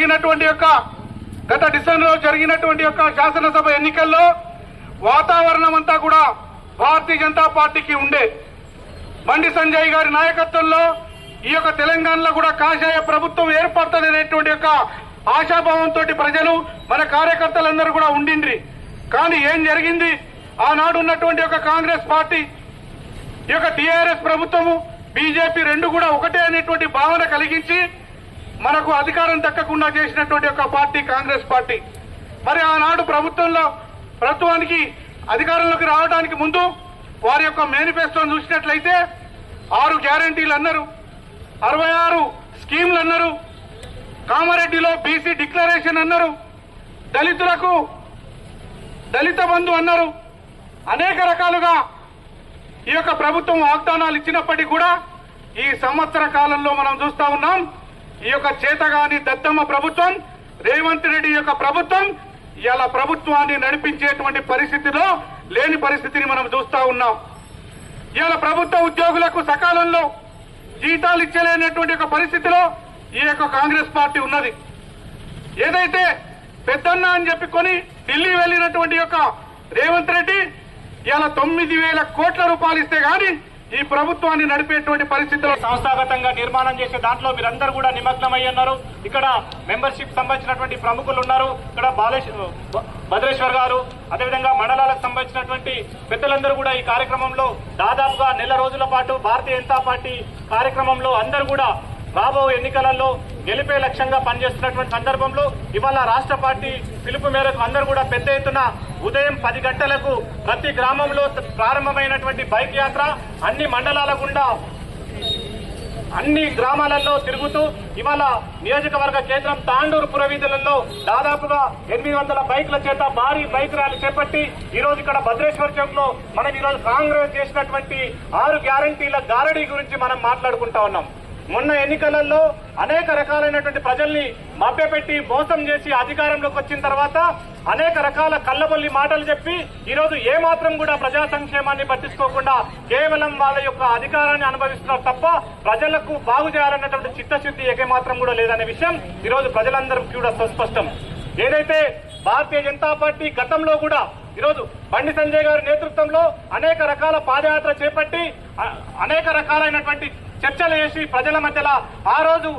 జరిగినటువంటి యొక్క గత డిసెంబర్లో జరిగినటువంటి యొక్క శాసనసభ ఎన్నికల్లో వాతావరణం అంతా కూడా భారతీయ జనతా పార్టీకి ఉండే. బండి సంజయ్ గారి నాయకత్వంలో ఈ యొక్క తెలంగాణలో కూడా కాషాయ ప్రభుత్వం ఏర్పడుతుంది అనేటువంటి యొక్క ఆశాభావంతో ప్రజలు మన కార్యకర్తలందరూ కూడా ఉండిండ్రి. కానీ ఏం జరిగింది? ఆనాడు ఉన్నటువంటి యొక్క కాంగ్రెస్ పార్టీ ఈ యొక్క టీఆర్ఎస్ ప్రభుత్వము బీజేపీ రెండు కూడా ఒకటే అనేటువంటి భావన కలిగించి మనకు అధికారం దక్కకుండా చేసినటువంటి ఒక పార్టీ కాంగ్రెస్ పార్టీ. మరి ఆనాడు ప్రభుత్వంలో ప్రభుత్వానికి అధికారంలోకి రావడానికి ముందు వారి యొక్క మేనిఫెస్టోను చూసినట్లయితే ఆరు గ్యారంటీలు అన్నారు. అరవై ఆరు స్కీమ్లు అన్నారు. కామారెడ్డిలో బీసీ డిక్లరేషన్ అన్నారు. దళితులకు దళిత బంధు అన్నారు. అనేక రకాలుగా ఈ యొక్క ప్రభుత్వం వాగ్దానాలు ఇచ్చినప్పటికీ కూడా ఈ సంవత్సర కాలంలో మనం చూస్తా ఉన్నాం. ఈ యొక్క చేతగాని దత్తమ్మ ప్రభుత్వం రేవంత్ రెడ్డి యొక్క ప్రభుత్వం ఇలా ప్రభుత్వాన్ని నడిపించేటువంటి పరిస్థితిలో లేని పరిస్థితిని మనం చూస్తా ఉన్నాం. ఇవాళ ప్రభుత్వ ఉద్యోగులకు సకాలంలో జీతాలు ఇచ్చలేనటువంటి ఒక పరిస్థితిలో ఈ యొక్క కాంగ్రెస్ పార్టీ ఉన్నది. ఏదైతే పెద్దన్న అని చెప్పి కొని ఢిల్లీ వెళ్ళినటువంటి యొక్క రేవంత్ రెడ్డి ఇలా తొమ్మిది వేల కోట్ల రూపాయలు ఇస్తే గాని ఈ ప్రభుత్వాన్ని నడిపేటువంటి పరిస్థితులు సంస్థాగతంగా నిర్మాణం చేసే దాంట్లో మీరందరూ కూడా నిమగ్నమై ఉన్నారు. ఇక్కడ మెంబర్షిప్ సంబంధించినటువంటి ప్రముఖులు ఉన్నారు. ఇక్కడ బ- భద్రేశ్వర్ గారు అదేవిధంగా మండలాలకు సంబంధించినటువంటి పెద్దలందరూ కూడా ఈ కార్యక్రమంలో దాదాపుగా నెల రోజుల పాటు భారతీయ జనతా పార్టీ కార్యక్రమంలో అందరూ కూడా రాబో ఎన్నికలలో గెలిపే లక్ష్యంగా పనిచేస్తున్నటువంటి సందర్భంలో ఇవాళ రాష్ట్ర పార్టీ పిలుపు మేరకు అందరూ కూడా పెద్ద ఎత్తున ఉదయం పది గంటలకు ప్రతి గ్రామంలో ప్రారంభమైనటువంటి బైక్ యాత్ర అన్ని మండలాల గుండా అన్ని గ్రామాలలో తిరుగుతూ ఇవాళ నియోజకవర్గ కేంద్రం తాండూరు పురవీధులలో దాదాపుగా ఎనిమిది వందల బైకుల చేత భారీ బైక్ ర్యాలీ చేపట్టి ఈ రోజు ఇక్కడ భద్రేశ్వర చౌక్లో మనం ఈ రోజు కాంగ్రెస్ చేసినటువంటి ఆరు గ్యారంటీల గారడీ గురించి మనం మాట్లాడుకుంటా ఉన్నాం. మొన్న ఎన్నికలలో అనేక రకాలైనటువంటి ప్రజల్ని మభ్యపెట్టి మోసం చేసి అధికారంలోకి వచ్చిన తర్వాత అనేక రకాల కళ్ళబొల్లి మాటలు చెప్పి ఈరోజు ఏమాత్రం కూడా ప్రజా సంక్షేమాన్ని పట్టించుకోకుండా కేవలం వాళ్ళ యొక్క అధికారాన్ని అనుభవిస్తున్నారు తప్ప ప్రజలకు బాగు చేయాలన్నటువంటి చిత్తశుద్ధి ఏకమాత్రం కూడా లేదనే విషయం ఈరోజు ప్రజలందరికీ ప్రజలందరం కూడా సుస్పష్టం. ఏదైతే భారతీయ జనతా పార్టీ గతంలో కూడా ఈరోజు బండి సంజయ్ గారి నేతృత్వంలో అనేక రకాల పాదయాత్ర చేపట్టి అనేక రకాలైనటువంటి చర్చలు చేసి ప్రజల మధ్యలో ఆ రోజు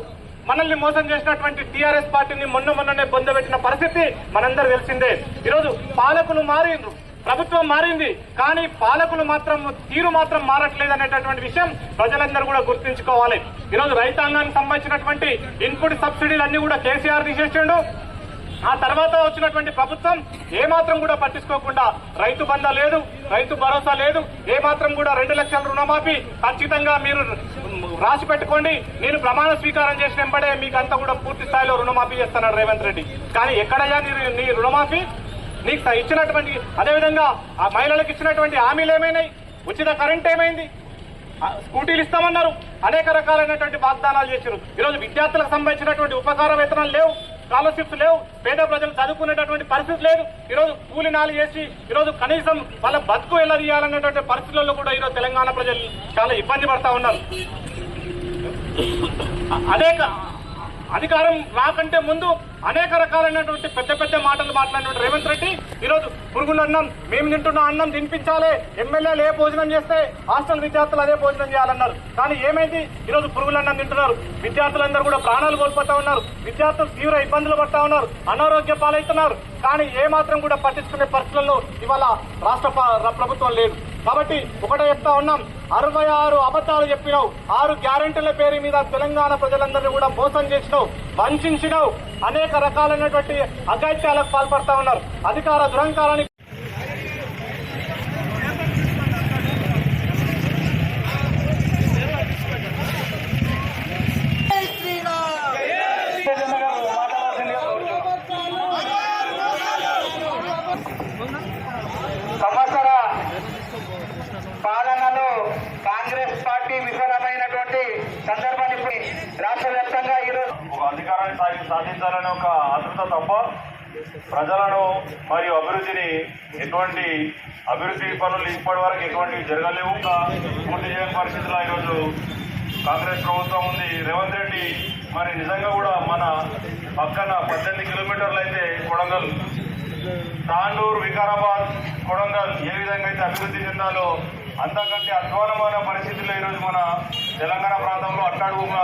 మనల్ని మోసం చేసినటువంటి టీఆర్ఎస్ పార్టీని మొన్న మొన్ననే పొందబెట్టిన పరిస్థితి మనందరూ తెలిసిందే. ఈరోజు పాలకులు మారిండ్రు ప్రభుత్వం మారింది కానీ పాలకులు మాత్రం తీరు మాత్రం మారట్లేదు అనేటటువంటి విషయం ప్రజలందరూ కూడా గుర్తుంచుకోవాలి. ఈరోజు రైతాంగానికి సంబంధించినటువంటి ఇన్పుట్ సబ్సిడీలు అన్ని కూడా కేసీఆర్ తీసేసిండు ఆ తర్వాత వచ్చినటువంటి ప్రభుత్వం ఏ మాత్రం కూడా పట్టించుకోకుండా రైతు బంధ లేదు రైతు భరోసా లేదు ఏ మాత్రం కూడా రెండు లక్షల రుణమాఫీ ఖచ్చితంగా మీరు రాసి పెట్టుకోండి. నేను ప్రమాణ స్వీకారం చేసిన వెంబడే మీకు అంతా కూడా పూర్తి స్థాయిలో రుణమాఫీ చేస్తున్నాడు రేవంత్ రెడ్డి. కానీ ఎక్కడయ్యా నీ నీ రుణమాఫీ? నీకు ఇచ్చినటువంటి అదేవిధంగా ఆ మహిళలకు ఇచ్చినటువంటి హామీలు ఏమైనాయి? ఉచిత కరెంట్ ఏమైంది? ఆ, స్కూటీలు ఇస్తామన్నారు. అనేక రకాలైనటువంటి వాగ్దానాలు చేశారు ఈరోజు విద్యార్థులకు సంబంధించినటువంటి ఉపకార వేతనాలు లేవు. స్కాలర్షిప్స్ లేవు. పేద ప్రజలు చదువుకునేటటువంటి పరిస్థితి లేదు. ఈరోజు కూలి నాలు చేసి ఈరోజు కనీసం వాళ్ళ బతుకు ఎలా తీయాలన్నటువంటి పరిస్థితుల్లో కూడా ఈరోజు తెలంగాణ ప్రజలు చాలా ఇబ్బంది పడతా ఉన్నారు. అదే అధికారం రాకంటే ముందు అనేక రకాలైనటువంటి పెద్ద పెద్ద మాటలు మాట్లాడినటువంటి రేవంత్ రెడ్డి ఈరోజు పురుగుల అన్నం మేము తింటున్న అన్నం తినిపించాలి ఎమ్మెల్యేలు ఏ భోజనం చేస్తే హాస్టల్ విద్యార్థులు అదే భోజనం చేయాలన్నారు. కానీ ఏమైంది? ఈరోజు పురుగుల అన్నం తింటున్నారు. విద్యార్థులందరూ కూడా ప్రాణాలు కోల్పోతా ఉన్నారు. విద్యార్థులు తీవ్ర ఇబ్బందులు పడతా ఉన్నారు. అనారోగ్య పాలవుతున్నారు. కానీ ఏ మాత్రం కూడా పట్టించుకునే పరిస్థితుల్లో ఇవాళ రాష్ట్ర ప్రభుత్వం లేదు. కాబట్టి ఒకటే చెప్తా ఉన్నాం. అరవై ఆరు అబద్దాలు చెప్పినావు. ఆరు గ్యారెంటీల పేరు మీద తెలంగాణ ప్రజలందరినీ కూడా మోసం చేసినావు. వంచినావు అనేక రకాలైనటువంటి అగత్యాలకు పాల్పడతా ఉన్నారు. అధికార దురంకారానికి సంవత్సర పాలనలో కాంగ్రెస్ పార్టీ విఫలమైనటువంటి సందర్భాన్ని ఇప్పుడు రాష్ట్ర వ్యాప్తంగా ఈరోజు ఒక అధికారాన్ని సాగి సాధించాలనే ఒక ఆతృత తప్ప ప్రజలను మరియు అభివృద్ధిని ఎటువంటి అభివృద్ధి పనులు ఇప్పటి వరకు ఎటువంటివి జరగలేవు. పూర్తి చేయని పరిస్థితిలో ఈరోజు కాంగ్రెస్ ప్రభుత్వం ఉంది. రేవంత్ రెడ్డి మరి నిజంగా కూడా మన పక్కన పద్దెనిమిది కిలోమీటర్లు అయితే కొడంగల్ తాండూరు వికారాబాద్ కొడంగల్ ఏ విధంగా అయితే అభివృద్ధి చెందాలో అంతకంటే అధ్వానమైన పరిస్థితుల్లో ఈరోజు మన తెలంగాణ ప్రాంతంలో అట్టడుగుగా